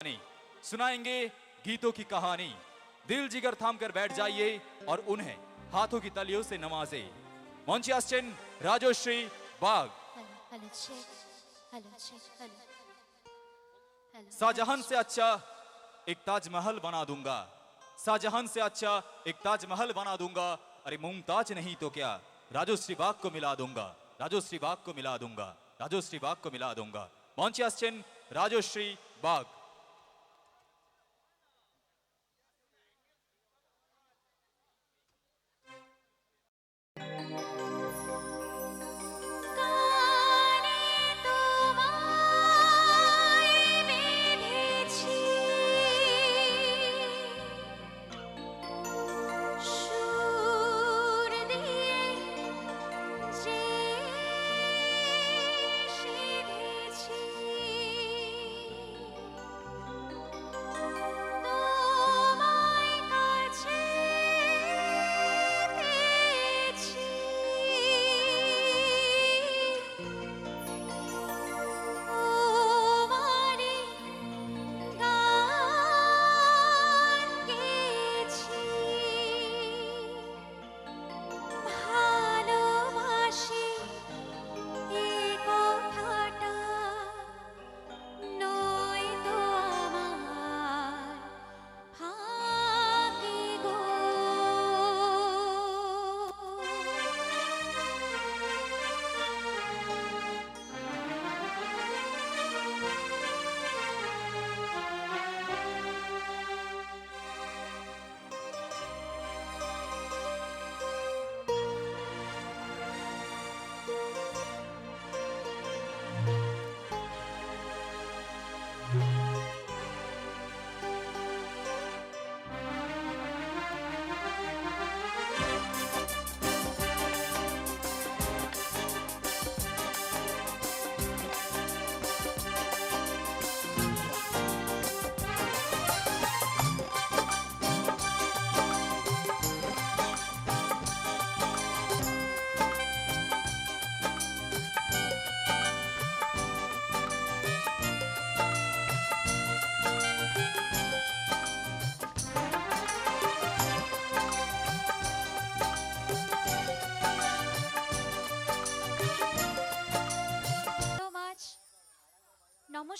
सुनाएँगे गीतों की कहानी। दिल जिगर थाम कर बैठ जाइए और उन्हें हाथों की तलियों से नवाजे। मोन्चियास्टिन राजोश्री बाग शाहजहान से अच्छा एक ताजमहल बना दूँगा। शाहजहां से अच्छा एक ताजमहल बना दूँगा। अरे मुमताज़ नहीं तो क्या? राजोश्री बाग को मिला दूँगा। राजोश्री बाग को मिला दूँगा। राजोश्री बाग को मिला दूँगा। मोन्चियास्टिन राजोश्री बाग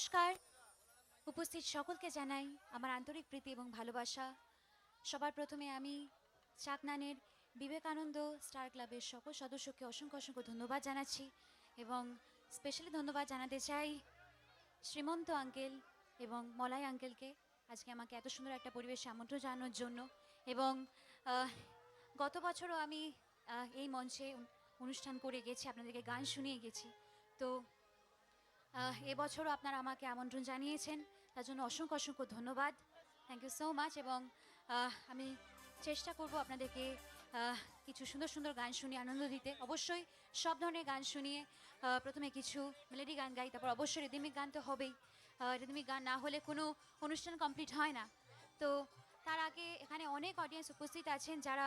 নমস্কার। উপস্থিত সকলকে জানাই আমার আন্তরিক প্রীতি এবং ভালোবাসা। সবার প্রথমে আমি চাকনানের বিবেকানন্দ স্টার ক্লাবের সকল সদস্যকে অসংখ্য অসংখ্য ধন্যবাদ জানাচ্ছি এবং স্পেশালি ধন্যবাদ জানাতে চাই শ্রীমন্ত আঙ্কেল এবং মলাই আঙ্কেলকে। আজকে আমাকে এত সুন্দর একটা পরিবেশে আমন্ত্রণ জানানোর জন্য এবং গত বছরও আমি এই মঞ্চে অনুষ্ঠান করে গেছি, আপনাদেরকে গান শুনিয়ে গেছি। তো এবছরও আপনারা আমাকে আমন্ত্রণ জানিয়েছেন। তার জন্য অসংখ্য অসংখ্য ধন্যবাদ। থ্যাংক ইউ সো মাচ এবং আমি চেষ্টা করব আপনাদেরকে কিছু সুন্দর সুন্দর গান শুনিয়ে আনন্দ দিতে। অবশ্যই সব ধরনের গান শুনিয়ে প্রথমে কিছু মেলেডি গান গাই, তারপর অবশ্যই রিদমিক গান তো হবেই। রিদমিক গান না হলে কোনো অনুষ্ঠান কমপ্লিট হয় না। তো তার আগে এখানে অনেক অডিয়েন্স উপস্থিত আছেন যারা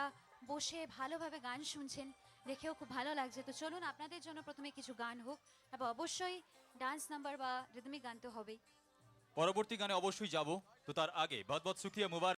বসে ভালোভাবে গান শুনছেন, দেখেও খুব ভালো লাগছে। তো চলুন আপনাদের জন্য প্রথমে কিছু গান হোক তারপর অবশ্যই ডান্স নাম্বার বা রিদমিক গান তো হবেই। পরবর্তী গানে অবশ্যই যাব, তো তার আগে বহুত সুখিয়া মুবার